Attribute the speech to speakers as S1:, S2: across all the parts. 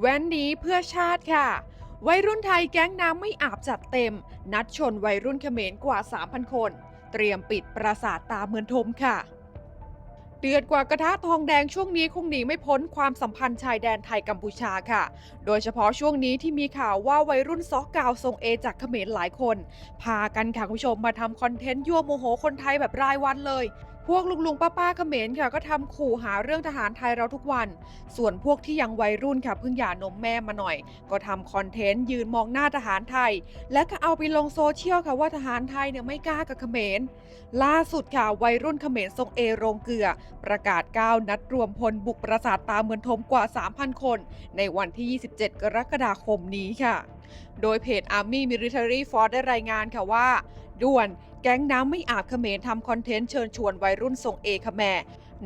S1: แว้นหนี้เพื่อชาติค่ะ วัยรุ่นไทยแก๊งน้ำไม่อาบจัดเต็ม นัดชนวัยรุ่นเขมรกว่า 3,000 คน เตรียมปิดปราสาทตาเมือนทมค่ะ เดือดกว่ากระทะทองแดงช่วงนี้คงหนีไม่พ้นความสัมพันธ์ชายแดนไทยกัมพูชาค่ะ โดยเฉพาะช่วงนี้ที่มีข่าวว่าวัยรุ่นซอกกาวทรงเอจากเขมรหลายคน พากันค่ะคุณผู้ชมมาทำคอนเทนต์ยั่วโมโหคนไทยแบบรายวันเลย พวกลุงลุงป้าป้าเขมรค่ะก็ทำขู่หาเรื่องทหารไทยเราทุกวัน ส่วนพวกที่ยังวัยรุ่นค่ะเพิ่งหย่านมแม่มาหน่อย ก็ทำคอนเทนต์ยืนมองหน้าทหารไทย และก็เอาไปลงโซเชียลค่ะว่าทหารไทยเนี่ยไม่กล้ากับเขมร ล่าสุดค่ะวัยรุ่นเขมรทรงเอโรงเกลือ ประกาศก้าวนัดรวมพลบุกปราสาทตาเมือนทมกว่า 3,000 คน ในวันที่ 27 กรกฎาคมนี้ค่ะ โดยเพจ Army Military Force ได้รายงานค่ะว่า ด่วนแก๊งน้ำไม่อาบเขมรทำคอนเทนต์เชิญชวนวัยรุ่นทรงเอขแม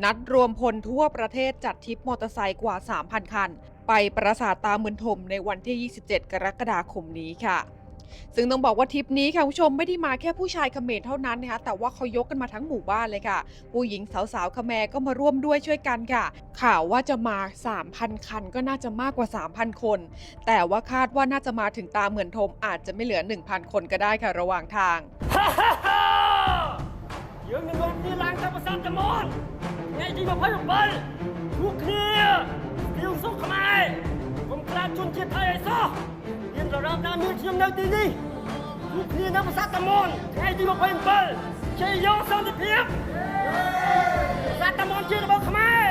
S1: นัดรวมพลทั่วประเทศจัดทริปมอเตอร์ไซค์กว่า 3,000 คัน ไปปราสาทตาเมือนทมในวันที่ 27 กรกฎาคมนี้ค่ะ ซึ่งต้องบอกว่าทริปนี้ค่ะผู้ชมไม่ได้มาแค่ผู้ชายเขมรเท่านั้นนะคะแต่ว่าเขายกกันมาทั้งหมู่บ้านเลยค่ะ ผู้หญิงสาวสาวเขมรก็มาร่วมด้วยช่วยกันค่ะ ข่าวว่าจะมา 3,000 คันก็น่าจะมากกว่า 3,000 คน แต่ว่าคาดว่าน่าจะมาถึงตาเหมือนทมอาจจะไม่เหลือ 1,000 คนก็ได้ค่ะระหว่างทาง
S2: เยืนเงินนี่ล้างตาประสาทจะมอนไยจริงมาพ่ายไปทุกเคลียร์ดิวสุขขมายผมกลาจุนเจียไทยไอ้ซอ នរំដានមានខ្ញុំនៅទីនេះពួកគ្នានៅប្រាសាទតាមនថ្ងៃទី27ជ័យយោសន្តិភាពប្រាសាទតាមនជារបស់ខ្មែរ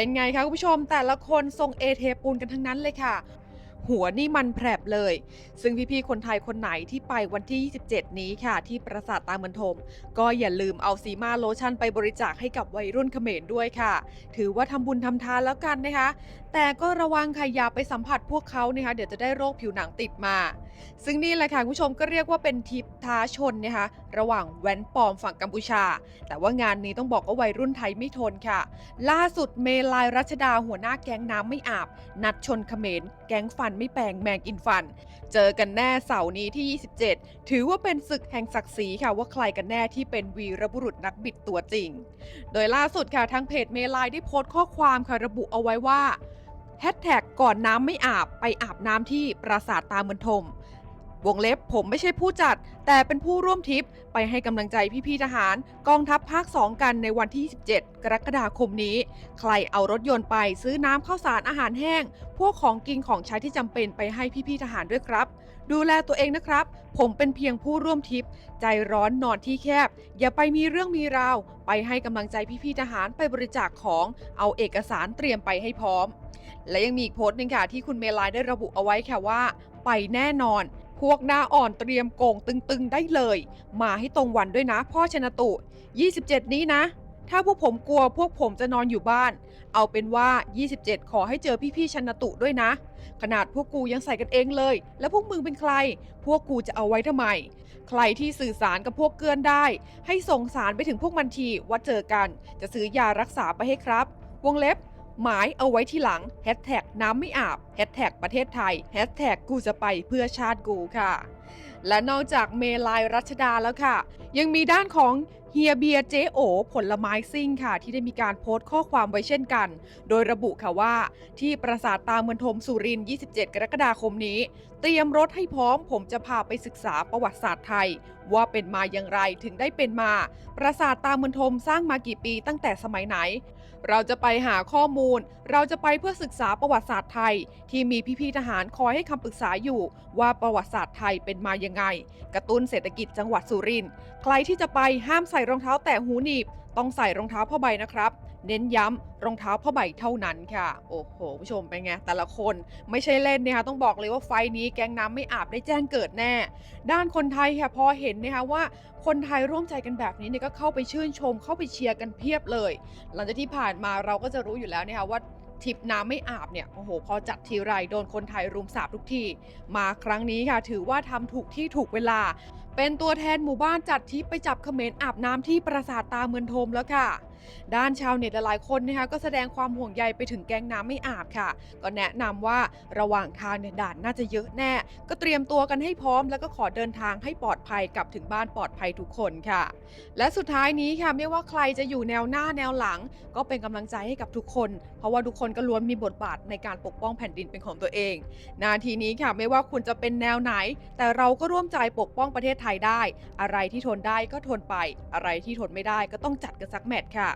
S1: เป็นไงคะคุณผู้ชมแต่ละคนทรงเอเทปูนกันทั้งนั้นเลยค่ะ หัวนี่มันแผลบเลย ซึ่งพี่ๆคนไทยคนไหนที่ไปวันที่ 27 นี้ค่ะ ที่ปราสาทตาเมือนทม ก็อย่าลืมเอาซีมาโลชั่นไปบริจาคให้กับวัยรุ่นเขมรด้วยค่ะ ถือว่าทำบุญทำทานแล้วกันนะคะ แต่ก็ระวังค่ะอย่าไปสัมผัสพวกเขานะคะเดี๋ยวจะได้โรคผิวหนังติดมา ซึ่งนี่แหละค่ะคุณผู้ชมก็เรียกว่าเป็นทริปท้าชนนะคะระหว่างแว้นปลอมฝั่งกัมพูชา แต่ว่างานนี้ต้องบอกว่าวัยรุ่นไทยไม่ทนค่ะ ล่าสุดเมลายรัชดาหัวหน้าแก๊งน้ำไม่อาบ นัดชนเขมรแก๊งฟันไม่แปลงแมงกินฟัน เจอกันแน่เสาร์นี้ที่ 27 ถือว่าเป็นศึกแห่งศักดิ์ศรีค่ะว่าใครกันแน่ที่เป็นวีรบุรุษนักบิดตัวจริง โดยล่าสุดค่ะทางเพจเมลายได้โพสต์ข้อความค่ะระบุเอาไว้ว่า แฮชแท็กก่อนน้ำไม่อาบไปอาบน้ำที่ปราสาทตาเมือนทม วงเล็บผมไม่ใช่ผู้จัด แต่เป็นผู้ร่วมทริปไปให้กำลังใจพี่ๆทหาร กองทัพภาค 2 กันในวันที่ 27 กรกฎาคมนี้ ใครเอารถยนต์ไปซื้อน้ำข้าวสารอาหารแห้ง พวกของกินของใช้ที่จำเป็นไปให้พี่ๆทหารด้วยครับ ดูแลตัวเองนะครับ ผมเป็นเพียงผู้ร่วมทริป ใจร้อนนอนที่แคบ อย่าไปมีเรื่องมีราว ไปให้กำลังใจพี่ๆทหารไปบริจาคของ เอาเอกสารเตรียมไปให้พร้อม และยังมีอีกโพสต์หนึ่งค่ะที่คุณเมลายได้ระบุเอาไว้ค่ะว่า ไปแน่นอน พวกหน้าอ่อนเตรียมโก่งตึงๆได้เลย มาให้ตรงวันด้วยนะพ่อชนะตุ 27 นี้นะ ถ้าพวกผมกลัวพวกผมจะนอนอยู่บ้าน เอาเป็นว่า 27 ขอให้เจอพี่ๆชนะตุด้วยนะ ขนาดพวกกูยังใส่กันเองเลย แล้วพวกมึงเป็นใคร พวกกูจะเอาไว้ทำไม ใครที่สื่อสารกับพวกเกือนได้ ให้ส่งสารไปถึงพวกมันทีว่าเจอกัน จะซื้อยารักษาไปให้ครับ วงเล็บ หมายเอาไว้ที่หลังแฮชแท็กน้ำไม่อาบแฮชแท็กประเทศไทยแฮชแท็กกูจะไปเพื่อชาติกูค่ะ และนอกจากเมลายรัชดาแล้วค่ะ ยังมีด้านของเฮียเบียเจโอผลไม้ซิ่งค่ะ ที่ได้มีการโพสต์ข้อความไว้เช่นกัน โดยระบุค่ะว่า ที่ปราสาทตาเมืองทมสุรินทร์27 กรกฎาคมนี้ เตรียมรถให้พร้อม ผมจะพาไปศึกษาประวัติศาสตร์ไทย ว่าเป็นมาอย่างไรถึงได้เป็นมา ปราสาทตาเมืองทมสร้างมากี่ปีตั้งแต่สมัยไหน เราจะไปหาข้อมูล เราจะไปเพื่อศึกษาประวัติศาสตร์ไทย ที่มีพี่ๆทหารคอยให้คำปรึกษาอยู่ว่าประวัติศาสตร์ไทยเป็นมายังไง กระตุ้นเศรษฐกิจจังหวัดสุรินทร์ใครที่จะไปห้ามใส่รองเท้าแตะหูหนีบ ต้องใส่รองเท้าผ้าใบนะครับ เน้นย้ำรองเท้าผ้าใบเท่านั้นค่ะ โอ้โหผู้ชมเป็นไงแต่ละคนไม่ใช่เล่นนะคะต้องบอกเลยว่าไฟนี้แกงน้ำไม่อาบได้แจ้งเกิดแน่ ด้านคนไทยค่ะพอเห็นนะคะว่า คนไทยร่วมใจกันแบบนี้เนี่ยก็เข้าไปชื่นชมเข้าไปเชียร์กันเพียบเลย หลังจากที่ผ่านมาเราก็จะรู้อยู่แล้วนะคะว่าทริปน้ำไม่อาบเนี่ยโอ้โห พอจัดทีไรโดนคนไทยรุมสาบทุกทีมาครั้งนี้ค่ะ ถือว่าทำถูกที่ถูกเวลา เป็นตัวแทนหมู่บ้านจัดทริปไปจับเขมรอาบน้ำที่ปราสาทตาเมืองทมแล้วค่ะ ด้านชาวเน็ตหลายๆคนนะคะก็แสดงความห่วงใยไปถึงแก๊งน้ำไม่อาบค่ะ ก็แนะนำว่าระหว่างทางเนี่ยด่านน่าจะเยอะแน่ ก็เตรียมตัวกันให้พร้อม แล้วก็ขอเดินทางให้ปลอดภัยกลับถึงบ้านปลอดภัยทุกคนค่ะ และสุดท้ายนี้ค่ะไม่ว่าใครจะอยู่แนวหน้าแนวหลัง ก็เป็นกำลังใจให้กับทุกคน เพราะว่าทุกคนก็ล้วนมีบทบาทในการปกป้องแผ่นดินเป็นของตัวเอง นาทีนี้ค่ะไม่ว่าคุณจะเป็นแนวไหน แต่เราก็ร่วมใจปกป้องประเทศไทยได้ อะไรที่ทนได้ก็ทนไป อะไรที่ทนไม่ได้ก็ต้องจัดกันสักแมตช์ค่ะ